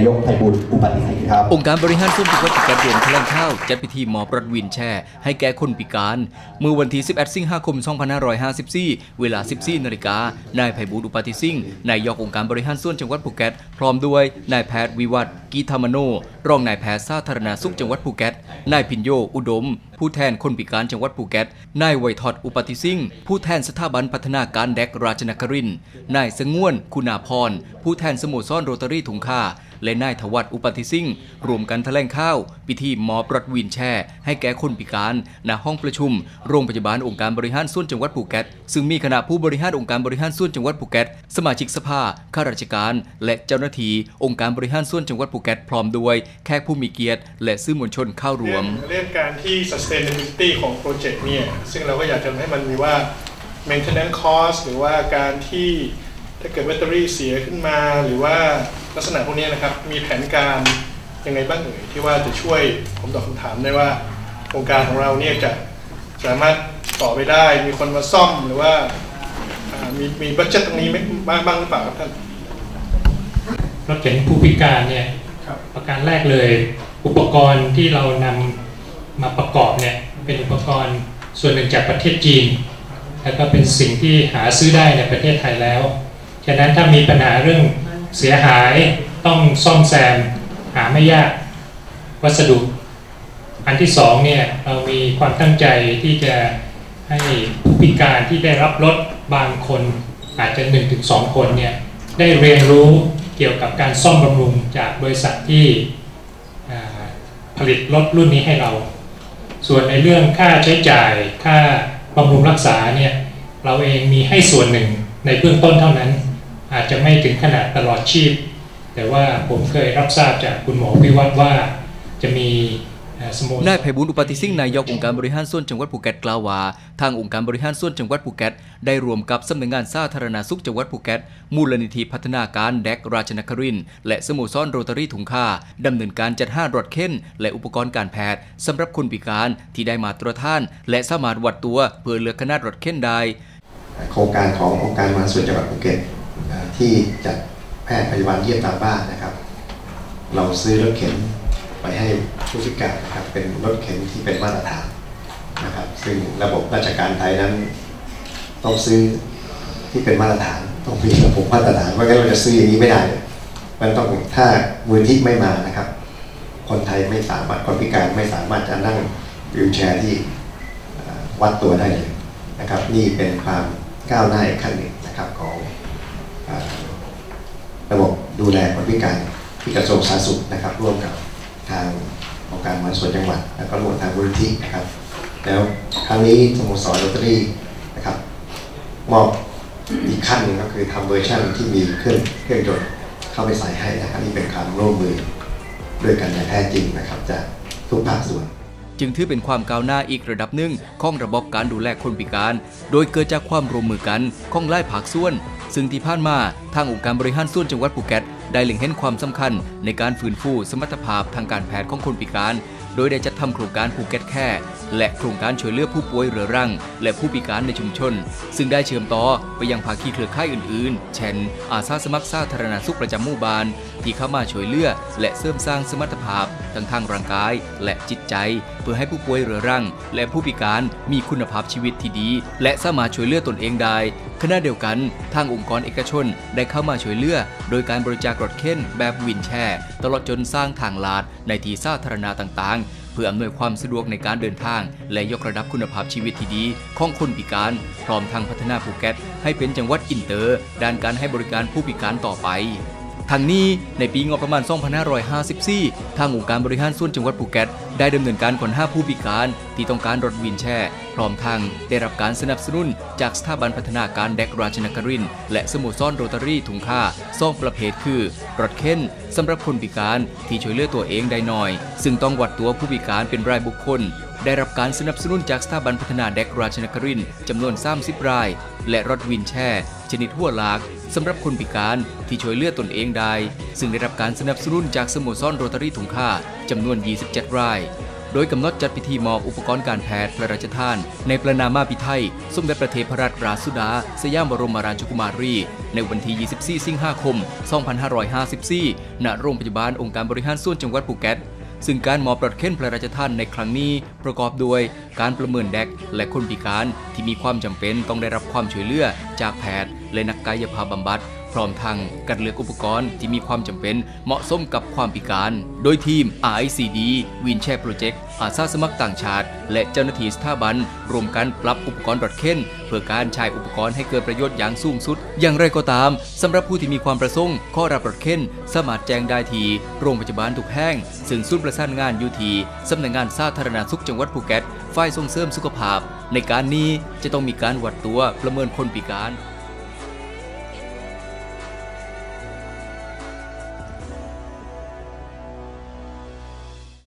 ายกไพบุญอุปติสัยครับ องค์การบริหารส่วนจังหวัดภูเก็ตรวมแถลงข่าวจัดพิธีมอบรถวินแชร์ให้แก่คนพิการ เมื่อวันที่ 11 สิงหาคม 2554 เวลา 14 นาฬิกา นายไพบูลอุปติสิงห์นายกองค์การบริหารส่วนจังหวัดภูเก็ต พร้อมด้วยนายแพทย์วิวัฒกีธรรมโน รองนายแพทย์สาธารณสุขจังหวัดภูเก็ต นายพินโย อุดม ผู้แทนคนพิการจังหวัดภูเก็ต นายไวยทอดอุปติสิงห์ผู้แทนสถาบันพัฒนาการแดกราชนครินนายสงวน คุณาพร ผู้แทนสโมสรโรตารี่ถุงค่า และนายถวัตอุปติซิ่งรวมกันแถลงข่าว พิธีมอบรถวีลแชร์ให้แก่คนพิการณห้องประชุม โรงพยาบาลองค์การบริหารส่วนจังหวัดภูเก็ต ซึ่งมีคณะผู้บริหารองค์การบริหารส่วนจังหวัดภูเก็ต สมาชิกสภา ข้าราชการ และเจ้าหน้าที่องค์การบริหารส่วนจังหวัดภูเก็ตพร้อมด้วยแขกผู้มีเกียรติ และสื่อมวลชนเข้าร่วม เรื่องการที่ sustainability ของโปรเจกต์เนี่ยซึ่งเราก็อยากจะให้มันมีว่า maintenance cost หรือว่าการที่ถ้าเกิดแบตเตอรี่เสียขึ้นมาหรือว่า ลักษณะพวกนี้นะครับมีแผนการยังไงบ้างเอ่ยที่ว่าจะช่วยผมตอบคำถามได้ว่าโครงการของเราเนี่ยจะสามารถต่อไปได้ มีคนมาซ่อมหรือว่ามีมีบัตเจ็ตตรงนี้ไหมบ้างบ้างหรือเปล่าครับท่านรถเข็นผู้พิการเนี่ยรประการแรกเลย อุปกรณ์ที่เรานำมาประกอบเนี่ยเป็นอุปกรณ์ส่วนหนึ่งจากประเทศจีน แล้วก็เป็นสิ่งที่หาซื้อได้ในประเทศไทยแล้วฉะนั้นถ้ามีปัญหาเรื่อง เสียหายต้องซ่อมแซมหาไม่ยากวัสดุ อันที่สองเนี่ยเรามีความตั้งใจที่จะให้ผู้พิการที่ได้รับรถบางคนอาจจะ1-2 คนเนี่ยได้เรียนรู้เกี่ยวกับการซ่อมบำรุงจากบริษัทที่ผลิตรถรุ่นนี้ให้เรา ส่วนในเรื่องค่าใช้จ่ายค่าบำรุงรักษาเนี่ยเราเองมีให้ส่วนหนึ่งในเบื้องต้นเท่านั้น อาจจะไม่ถึงขนาดตลอดชีพ แต่ว่าผมเคยรับทราบจากคุณหมอพิวัตรว่าจะมีเอ่อสโมสรนายไพบุญอุปติสิ่งห์นายกองค์การบริหารส่วนจังหวัดภูเก็ตกล่าวว่าทางองค์การบริหารส่วนจังหวัดภูเก็ตได้รวมกับสำนักงานสาธารณสุขจังหวัดภูเก็ตมูลนิธิพัฒนาการแดกราชนครินทร์และสโมสรโรตารี่ถุงค่าดำเนินการจัดหารถเข็นและอุปกรณ์การแพทย์สำหรับคนพิการที่ได้มาตรฐาน และสามารถวัดตัวเพื่อเลือกขนาดรถเข็นได้โครงการขององค์การมหาส่วนจังหวัดภูเก็ตเอ่อ ที่จัดแพทย์พยาบาลเยี่ยมตามบ้านนะครับ เราซื้อรถเข็นไปให้ผู้พิการนะครับเป็นรถเข็นที่เป็นมาตรฐานนะครับ ซึ่งระบบราชการไทยนั้น ต้องซื้อที่เป็นมาตรฐานต้องมีระบบมาตรฐานเพราะงั้นเราจะซื้ออย่างนี้ไม่ได้เลยมันต้องถ้ามูลที่ไม่มานะครับ คนไทยไม่สามารถคนพิการไม่สามารถจะนั่งวิวแชร์ที่วัดตัวได้เลยนะครับ นี่เป็นความก้าวหน้าอีกขั้นหนึ่งนะครับของ ดูแลคนพิการที่กระทรวงสาธารณสุขนะครับ ร่วมกับทางองค์การมหาส่วนจังหวัด แล้วก็ร่วมทางมูลนิธินะครับ แล้วครั้งนี้สโมสรโรตารี่นะครับมอบอีกขั้นหนึ่งก็คือทำเวอร์ชันที่มีเครื่องเครื่องยนต์เข้าไปใส่ให้นะครับนี่เป็นความร่วมมือด้วยกันอย่างแท้จริงนะครับจากทุกภาคส่วนจึงถือเป็นความก้าวหน้าอีกระดับหนึ่งของระบบการดูแลคนพิการ โดยเกิดจากความร่วมมือกันของหลายภาคส่วน ซึ่งที่ผ่านมาทางองค์การบริหารส่วนจังหวัดภูเก็ต ได้เล็งเห็นความสำคัญในการฟื้นฟูสมรรถภาพทางการแพทย์ของคนพิการ โดยได้จัดทำโครงการภูเก็ตแค่และโครงการช่วยเหลือผู้ป่วยเรื้อรัง และผู้พิการในชุมชน ซึ่งได้เชื่อมต่อไปยังภาคีเครือข่ายอื่นๆ เช่น อาสาสมัครสาธารณสุขประจำหมู่บ้านที่เข้ามาช่วยเหลือและเสริมสร้างสมรรถภาพทั้งทางร่างกายและจิตใจ เพื่อให้ผู้ป่วยเรื้อรัง และผู้พิการมีคุณภาพชีวิตที่ดี และสามารถช่วยเหลือตนเองได้ขณะเดียวกัน ทางองค์กรเอกชนได้เข้ามาช่วยเหลือโดยการบริจาครถเข็นแบบวินแชร์ ตลอดจนสร้างทางลาดในที่สาธารณะต่างๆเพื่ออำนวยความสะดวกในการเดินทาง และยกระดับคุณภาพชีวิตที่ดีของคนพิการ พร้อมทางพัฒนาภูเก็ตให้เป็นจังหวัดอินเตอร์ ด้านการให้บริการผู้พิการต่อไป ทางนี้ในปีงบประมาณ 2554 ทางองค์การบริหารส่วนจังหวัดภูเก็ตได้ดำเนินการค้นหาผู้พิการที่ต้องการรถวินแชร์พร้อมทางได้รับการสนับสนุนจากสถาบันพัฒนาการแดกราชนครินและสโมสรโรตารี่ถุงค่าซ่องประเภทคือ รถเข็นสำหรับคนพิการที่ช่วยเหลือตัวเองได้หน่อย ซึ่งต้องวัดตัวผู้พิการเป็นรายบุคคลได้รับการสนับสนุนจากสถาบันพัฒนาแดกราชนครินทร์จำนวน 30 ราย และรถวินแชร์ ชนิดหัวลากสำหรับคนพิการที่ช่วยเลือดตนเองได้ ซึ่งได้รับการสนับสนุนจากสโมสรโรตารี่ถุงค่าจำนวน 27 ราย โดยกำหนดจัดพิธีมอบอุปกรณ์การแพทย์พระราชทาน ในประนามาพิไทยสมเด็จพระเทพรัตนราชสุดา สยามบรมราชกุมารี ในวันที่ 24 สิงหาคม 2554 ณ โรงพยาบาลองค์การบริหารส่วนจังหวัดภูเก็ตซึ่งการมอบรถเข็นพระราชทานในครั้งนี้ประกอบด้วยการประเมินเด็กและคนพิการที่มีความจำเป็นต้องได้รับความช่วยเหลือจากแพทย์ และนักกายภาพบำบัดพร้อมทั้งการเลือกอุปกรณ์ที่มีความจำเป็นเหมาะสมกับความพิการ โดยทีม RICD วินแชร์โปรเจกต์อาสาสมัครต่างชาติ และเจ้าหน้าที่สถาบันรวมกันปรับอุปกรณ์รถเข็นเพื่อการใช้อุปกรณ์ให้เกิดประโยชน์อย่างสูงสุด อย่างไรก็ตามสำหรับผู้ที่มีความประสงค์ขอรับรถเข็นสามารถแจ้งได้ที่โรงพยาบาลทุกแห่งซึ่งศูนย์ประสานงานอยู่ที่สำนักงานสาธารณสุขจังหวัดภูเก็ตฝ่ายส่งเสริมสุขภาพ ในการนี้จะต้องมีการวัดตัวประเมินคนพิการ